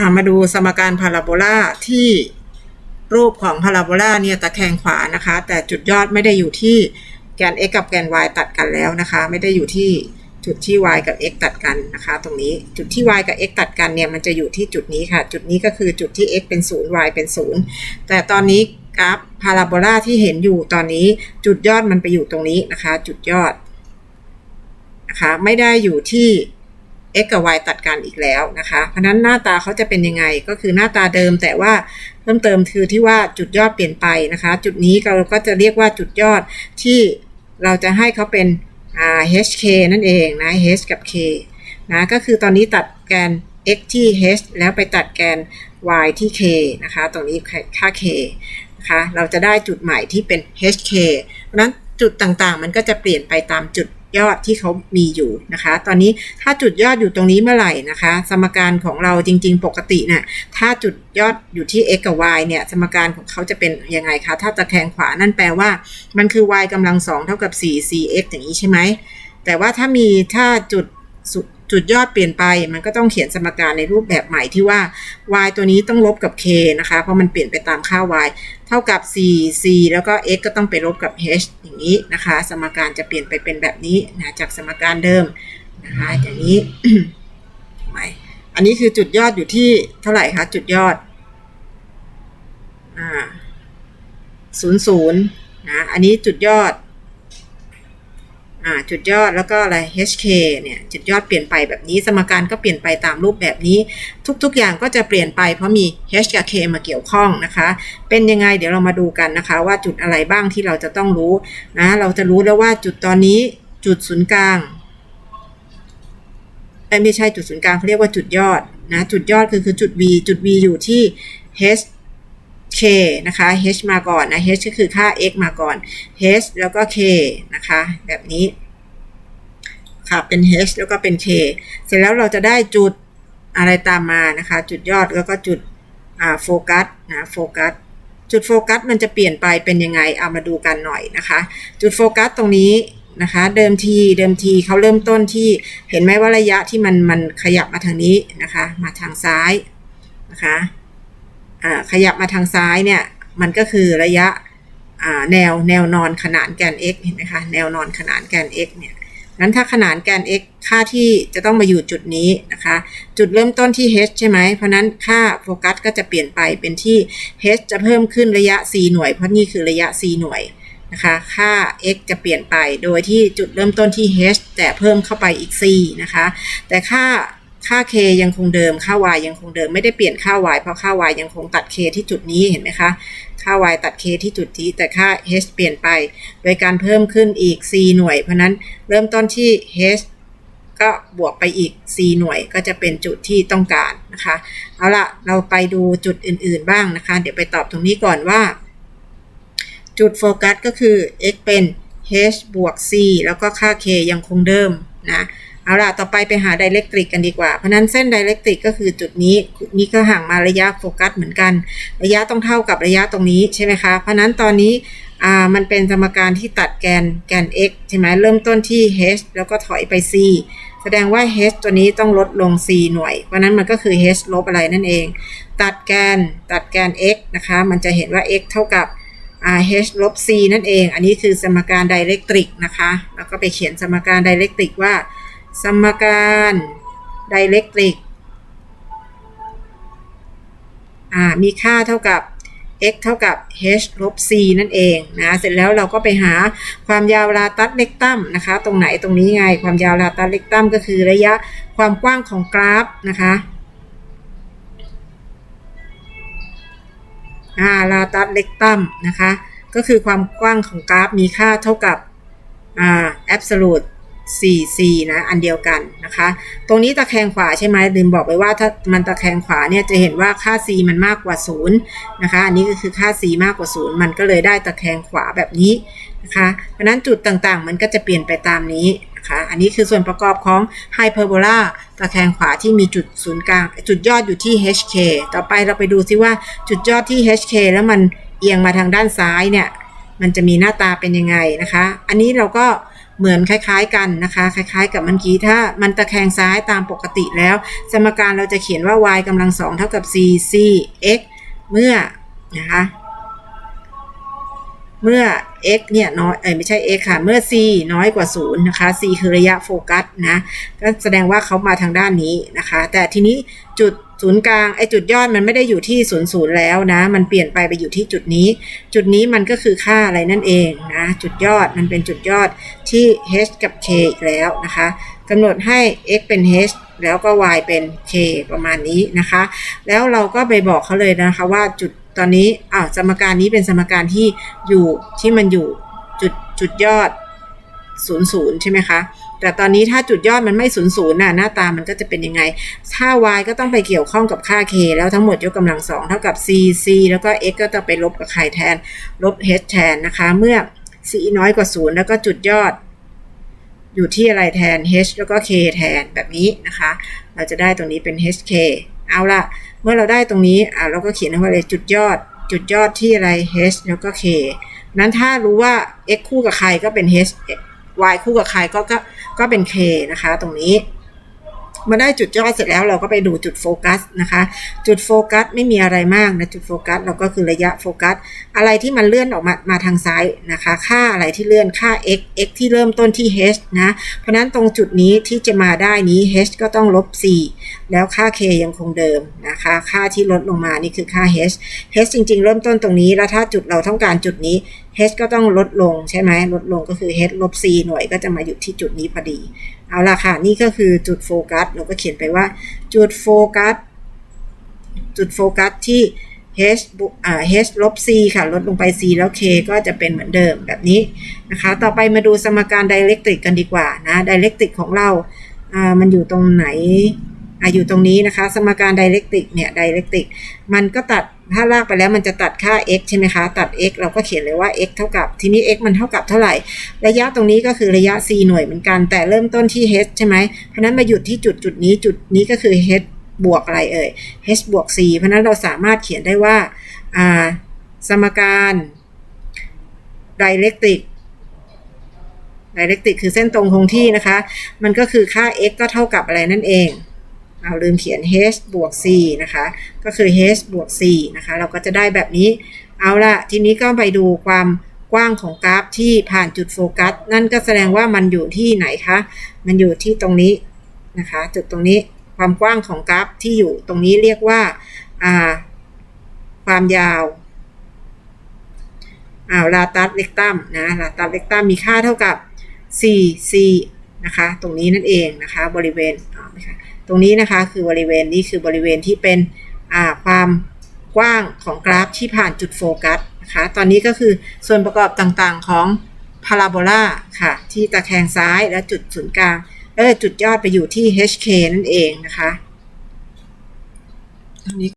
ค่ะมาดูสมการพาราโบลาที่รูปของพาราโบลาเนี่ยตะแคงขวานะคะ แต่จุดยอดไม่ได้อยู่ที่แกน x กับแกน y ตัดกันแล้วนะคะ ไม่ได้อยู่ที่จุดที่ y กับ x ตัดกันนะคะ ตรงนี้จุดที่ y กับ x ตัดกันเนี่ยมันจะอยู่ที่จุดนี้ค่ะ จุดนี้ก็คือจุดที่ x เป็น 0 y เป็น 0 แต่ตอนนี้กราฟพาราโบลาที่เห็นอยู่ตอนนี้จุดยอดมันไปอยู่ตรงนี้นะคะ จุดยอดนะคะไม่ได้อยู่ที่ x กับ y ตัดกันอีกแล้วนะคะ เพราะนั้นหน้าตาเขาจะเป็นยังไงก็คือหน้าตาเดิมแต่ว่าเพิ่มเติมคือที่ว่าจุดยอดเปลี่ยนไปนะคะ จุดนี้เราก็จะเรียกว่าจุดยอดที่เราจะให้เขาเป็น hk นั่นเองนะ h กับ k นะก็คือตอนนี้ตัดแกน x ที่ h แล้วไปตัดแกน y ที่ k นะคะ ตรงนี้ค่า k นะคะ เราจะได้จุดใหม่ที่เป็น hk เพราะนั้นจุดต่างๆ มันก็จะเปลี่ยนไปตามจุด ยอดที่เขามีอยู่นะคะ ตอนนี้ถ้าจุดยอดอยู่ตรงนี้เมื่อไหร่นะคะ สมการของเราจริง ๆ ปกติเนี่ยถ้าจุดยอดอยู่ที่ x กับ y เนี่ย สมการของเขาจะเป็นยังไงคะ ถ้าตะแคงขวานั่นแปลว่า มันคือ y กำลังสองเท่ากับ 4 cx อย่างนี้ใช่ไหมแต่ว่าถ้ามีถ้าจุด จุดยอดเปลี่ยนไป มันก็ต้องเขียนสมการในรูปแบบใหม่ที่ว่า y ตัวนี้ต้องลบกับ k นะคะ เพราะมันเปลี่ยนไปตามค่า y เท่ากับ 4 c แล้วก็ x ก็ต้องไปลบกับ h อย่างนี้นะคะ สมการจะเปลี่ยนไปเป็นแบบนี้นะจากสมการเดิมนะคะอย่างนี้อันนี้คือจุดยอดอยู่ที่เท่าไหร่คะจุดยอดอ่าศูนย์ศูนย์นะอันนี้จุดยอด จุดยอดแล้วก็อะไร HK เนี่ยจุดยอดเปลี่ยนไปแบบนี้ สมการก็เปลี่ยนไปตามรูปแบบนี้ ทุกๆอย่างก็จะเปลี่ยนไปเพราะมี H กับ K มาเกี่ยวข้องนะคะ เป็นยังไงเดี๋ยวเรามาดูกันนะคะ ว่าจุดอะไรบ้างที่เราจะต้องรู้นะเราจะรู้แล้วว่าจุดตอนนี้จุดศูนย์กลางไม่ใช่จุดศูนย์กลางเขาเรียกว่าจุดยอดนะจุดยอดคือคือจุด V จุด V อยู่ที่ H k นะคะ h มาก่อนนะ h ก็คือค่า x มาก่อน h แล้วก็ k นะคะ แบบนี้ ค่ะ เป็น h แล้วก็เป็น k เสร็จแล้วเราจะได้จุดอะไรตามมานะคะ จุดยอดแล้วก็จุดโฟกัสนะโฟกัสจุดโฟกัสมันจะเปลี่ยนไปเป็นยังไงเอามาดูกันหน่อยนะคะ จุดโฟกัสตรงนี้นะคะเดิมทีเดิมทีเขาเริ่มต้นที่เห็นไหมว่าระยะที่มันมันขยับมาทางนี้นะคะ มาทางซ้ายนะคะ ขยับมาทางซ้ายเนี่ย มันก็คือระยะแนวแนวนอนขนานแกน x เห็นไหมคะ แนวนอนขนานแกน x เนี่ยนั้นถ้าขนานแกน x ค่าที่จะต้องมาอยู่จุดนี้นะคะ จุดเริ่มต้นที่ h ใช่ไหม เพราะนั้นค่าโฟกัสก็จะเปลี่ยนไปเป็นที่ h จะเพิ่มขึ้นระยะ c หน่วย เพราะนี่คือระยะ c หน่วยนะคะ ค่า x จะเปลี่ยนไป โดยที่จุดเริ่มต้นที่ h แต่เพิ่มเข้าไปอีก c นะคะ แต่ค่า ค่า k ยังคงเดิม ค่า y ยังคงเดิม ไม่ได้เปลี่ยนค่า y เพราะค่า y ยังคงตัด k ที่จุดนี้เห็นไหมคะ ค่า y ตัด k ที่จุดนี้ แต่ค่า h เปลี่ยนไป โดยการเพิ่มขึ้นอีก c หน่วย เพราะนั้นเริ่มต้นที่ h ก็บวกไปอีก c หน่วยก็จะเป็นจุดที่ต้องการนะคะ เอาละเราไปดูจุดอื่น ๆ บ้างนะคะ เดี๋ยวไปตอบตรงนี้ก่อนว่า จุดโฟกัสก็คือ x เป็น h บวก c แล้วก็ค่า k ยังคงเดิมนะ เอาล่ะ ต่อไปไปหาไดเรกตริกกันดีกว่า เพราะนั้นเส้นไดเรกตริกก็คือจุดนี้ นี่ก็ห่างมาระยะโฟกัสเหมือนกัน ระยะต้องเท่ากับระยะตรงนี้ใช่ไหมคะ เพราะนั้นตอนนี้อ่ามันเป็นสมการที่ตัดแกนแกน x ใช่ไหมเริ่มต้นที่ h แล้วก็ถอยไป c แสดงว่า h ตัวนี้ต้องลดลง c หน่วย เพราะนั้นมันก็คือ h ลบอะไรนั่นเอง ตัดแกนตัดแกน x นะคะ มันจะเห็นว่า x เท่ากับ h ลบ c นั่นเอง อันนี้คือสมการไดเรกตริกนะคะ แล้วก็ไปเขียนสมการไดเรกตริกว่า สมการไดเรกตริกมีค่าเท่ากับ x เท่ากับ h ลบ c นั่นเองนะ เสร็จแล้วเราก็ไปหาความยาวลาตัสเล็กตัมนะคะ ตรงไหนตรงนี้ไง ความยาวลาตัสเล็กตัมก็คือระยะความกว้างของกราฟนะคะอาลาตัสเล็กตัมนะคะ ก็คือความกว้างของกราฟมีค่าเท่ากับอ่า absolute 4C นะอันเดียวกันนะคะ ตรงนี้ตะแคงขวาใช่ไหมลืมบอกไปว่าถ้ามันตะแคงขวาเนี่ยจะเห็นว่าค่า C มันมากกว่า0นะคะ อันนี้ก็คือค่า C มากกว่า 0 มันก็เลยได้ตะแคงขวาแบบนี้นะคะเพราะนั้นจุดต่างๆ มันก็จะเปลี่ยนไปตามนี้นะคะอันนี้คือส่วนประกอบของไฮเปอร์โบลาตะแคงขวาที่มีจุดศูนย์กลางจุดยอดอยู่ที่ HK ต่อไปเราไปดูซิว่าจุดยอดที่ HK แล้วมันเอียงมาทางด้านซ้ายเนี่ยมันจะมีหน้าตาเป็นยังไงนะคะ อันนี้เราก็ เหมือนคล้าย ๆ กันนะคะ คล้าย ๆ กับเมื่อกี้ถ้ามันตะแคงซ้ายตามปกติแล้ว สมการเราจะเขียนว่า y กำลังสองเท่ากับ c c x เมื่อนะคะเมื่อ x เนี่ยน้อยเอ้ยไม่ใช่ x ค่ะเมื่อ c น้อยกว่า 0 นะคะ c คือระยะโฟกัสนะ ก็แสดงว่าเขามาทางด้านนี้นะคะ แต่ทีนี้จุด ศูนย์กลางไอ้จุดยอดมันไม่ได้อยู่ที่ศูนย์ศูนย์แล้วนะ มันเปลี่ยนไปไปอยู่ที่จุดนี้ จุดนี้มันก็คือค่าอะไรนั่นเองนะ จุดยอดมันเป็นจุดยอดที่ h กับ k อีกแล้วนะคะกำหนดให้ x เป็น h แล้วก็ y เป็น k ประมาณนี้นะคะ แล้วเราก็ไปบอกเขาเลยนะคะว่าจุดตอนนี้อ้าวสมการนี้เป็นสมการที่อยู่ที่มันอยู่จุดจุดยอด 0 0 ใช่ไหมคะ แต่ตอนนี้ถ้าจุดยอดมันไม่0 0น่ะหน้าตามันก็จะเป็นยังไง ถ้า y ก็ต้องไปเกี่ยวข้องกับค่า k แล้วทั้งหมดยกกำลัง2เท่ากับ c c แล้วก็ x ก็จะไปลบกับใครแทน ลบ h แทนนะคะ เมื่อ c น้อยกว่า0แล้วก็จุดยอด อยู่ที่อะไรแทน h แล้วก็ k แทนแบบนี้นะคะ เราจะได้ตรงนี้เป็น hk เอาละเมื่อเราได้ตรงนี้อ่าเราก็เขียนว่าอะไรจุดยอด จุดยอดที่อะไร h แล้วก็ k นั้นถ้ารู้ว่า x คู่กับใครก็เป็น h y คู่กับใครก็ก็ ก็เป็น k นะคะ ตรงนี้มาได้จุดยอดเสร็จแล้วเราก็ไปดูจุดโฟกัสนะคะ จุดโฟกัสไม่มีอะไรมากนะจุดโฟกัสเราก็คือระยะโฟกัส อะไรที่มันเลื่อนออกมามาทางซ้ายนะคะ ค่าอะไรที่เลื่อนค่า x x ที่เริ่มต้นที่ h นะ เพราะนั้นตรงจุดนี้ที่จะมาได้นี้ h ก็ต้องลบ 4 แล้วค่า k ยังคงเดิมนะคะ ค่าที่ลดลงมานี่คือค่า h h จริง ๆ เริ่มต้นตรงนี้แล้วถ้าจุดเราต้องการจุดนี้ h ก็ต้องลดลงใช่ไหมลดลงก็คือ h ลบ c หน่วยก็จะมาอยู่ที่จุดนี้พอดี เอาละค่ะ นี่ก็คือจุดโฟกัส เราก็เขียนไปว่าจุดโฟกัส จุดโฟกัสที่ h บวอ่า h ลบ c ค่ะ ลดลงไป c แล้ว k ก็จะเป็นเหมือนเดิมแบบนี้นะคะ ต่อไปมาดูสมการไดเรกตริกกันดีกว่านะไดเรกตริกของเราอ่ามันอยู่ตรงไหน ออยู่ตรงนี้นะคะ สมการไดเรกติกเนี่ยไดเรกติกมันก็ตัดถ้าลากไปแล้วมันจะตัดค่า x ใช่ไหมคะ ตัด x เราก็เขียนเลยว่า x เท่ากับ ทีนี้ x มันเท่ากับเท่าไหร่ ระยะตรงนี้ก็คือระยะ c หน่วยเหมือนกัน แต่เริ่มต้นที่ h ใช่ไหม เพราะนั้นมาหยุดที่จุดจุดนี้จุดนี้ก็คือ h บวกอะไรเอ่ย h บวก c เพราะนั้นเราสามารถเขียนได้ว่า สมการไดเรกติกไดเรกติกคือเส้นตรงคงที่นะคะ มันก็คือค่า x ก็เท่ากับอะไรนั่นเอง เอาลืมเขียน h บวก c นะคะ ก็คือ h บวก c นะคะ เราก็จะได้แบบนี้ เอาละทีนี้ก็ไปดูความกว้างของกราฟที่ผ่านจุดโฟกัส นั่นก็แสดงว่ามันอยู่ที่ไหนคะ มันอยู่ที่ตรงนี้นะคะ จุดตรงนี้ ความกว้างของกราฟที่อยู่ตรงนี้เรียกว่าความยาวอ่าลาตัสเล็กตัมนะลาตัสเล็กตัมมีค่าเท่ากับ 4 c นะคะ ตรงนี้นั่นเองนะคะ บริเวณอ่าไม่ค่ะ ตรงนี้นะคะคือบริเวณนี้คือบริเวณที่เป็นความกว้างของกราฟที่ผ่านจุดโฟกัสนะคะตอนนี้ก็คือส่วนประกอบต่างๆของพาราโบลาค่ะ ที่ตะแคงซ้ายและจุดศูนย์กลางเออจุดยอดไปอยู่ที่ hk นั่นเองนะคะตรงนี้